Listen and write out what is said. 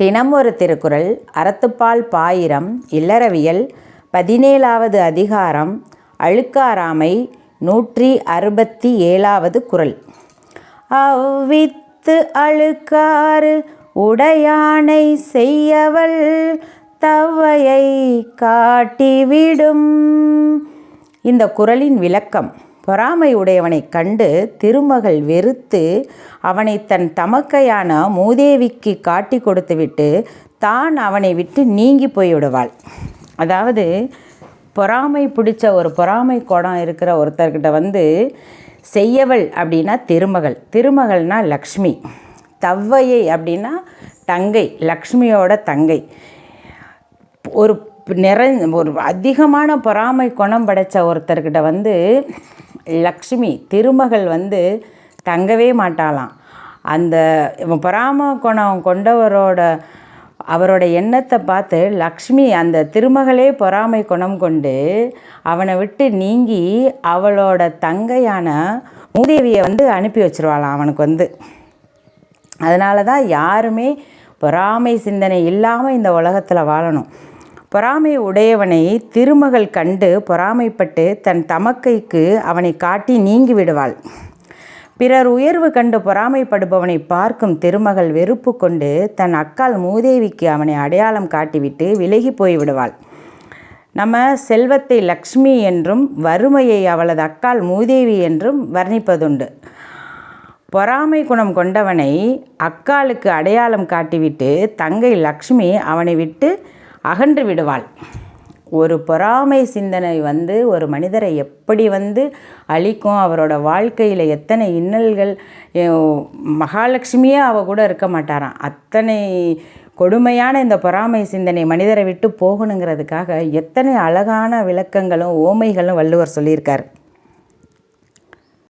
தினம் ஒரு திருக்குறள் அறத்துப்பால் பாயிரம் இல்லறவியல் பதினேழாவது அதிகாரம் அழுக்காராமை நூற்றி அறுபத்தி ஏழாவது குறள். அவ்வித்து அழுக்காறு உடையானை செய்யவள் தவ்வையை காட்டிவிடும். இந்த குறளின் விளக்கம் பொறாமை உடையவனைக் கண்டு திருமகள் வெறுத்து அவனை தன் தமக்கையான மூதேவிக்கு காட்டி கொடுத்துவிட்டு தான் அவனை விட்டு நீங்கி போய்விடுவாள். அதாவது பொறாமை பிடிச்ச ஒரு பொறாமை குடம் இருக்கிற ஒருத்தர்கிட்ட வந்து செய்யவள் அப்படின்னா திருமகள். திருமகள்னா லக்ஷ்மி. தவ்வையை அப்படின்னா தங்கை லக்ஷ்மியோட தங்கை. ஒரு நிறை ஒரு அதிகமான பொறாமை குணம் படைத்த ஒருத்தர்கிட்ட வந்து லக்ஷ்மி திருமகள் வந்து தங்கவே மாட்டாளாம். அந்த இவன் பொறாம குணம் கொண்டவரோட அவரோட எண்ணத்தை பார்த்து லக்ஷ்மி அந்த திருமகளே பொறாமை குணம் கொண்டு அவனை விட்டு நீங்கி அவளோட தங்கையான மூதேவியை வந்து அனுப்பி வச்சிருவாளாம் அவனுக்கு வந்து. அதனால தான் யாருமே பொறாமை சிந்தனை இல்லாமல் இந்த உலகத்தில் வாழணும். பொறாமை உடையவனை திருமகள் கண்டு பொறாமைப்பட்டு தன் தமக்கைக்கு அவனை காட்டி நீங்கி விடுவாள். பிறர் உயர்வு கண்டு பொறாமைப்படுபவனை பார்க்கும் திருமகள் வெறுப்பு கொண்டு தன் அக்கால் மூதேவிக்கு அவனை அடையாளம் காட்டிவிட்டு விலகி போய்விடுவாள் நம்ம செல்வத்தை லக்ஷ்மி என்றும் வறுமையை அவளது அக்கால் மூதேவி என்றும் வர்ணிப்பதுண்டு. பொறாமை குணம் கொண்டவனை அக்காளுக்கு அடையாளம் காட்டிவிட்டு தங்கை லக்ஷ்மி அவனை விட்டு அகன்று விடுவாள். ஒரு பொறாமை சிந்தனை வந்து ஒரு மனிதரை எப்படி வந்து அழிக்கும் அவரோட வாழ்க்கையில் எத்தனை இன்னல்கள் மகாலட்சுமியே அவ கூட இருக்க மாட்டாராம். அத்தனை கொடுமையான இந்த பொறாமை சிந்தனை மனிதரை விட்டு போகணுங்கிறதுக்காக எத்தனை அழகான விளக்கங்களும் ஓமைகளும் வள்ளுவர் சொல்லியிருக்கார்.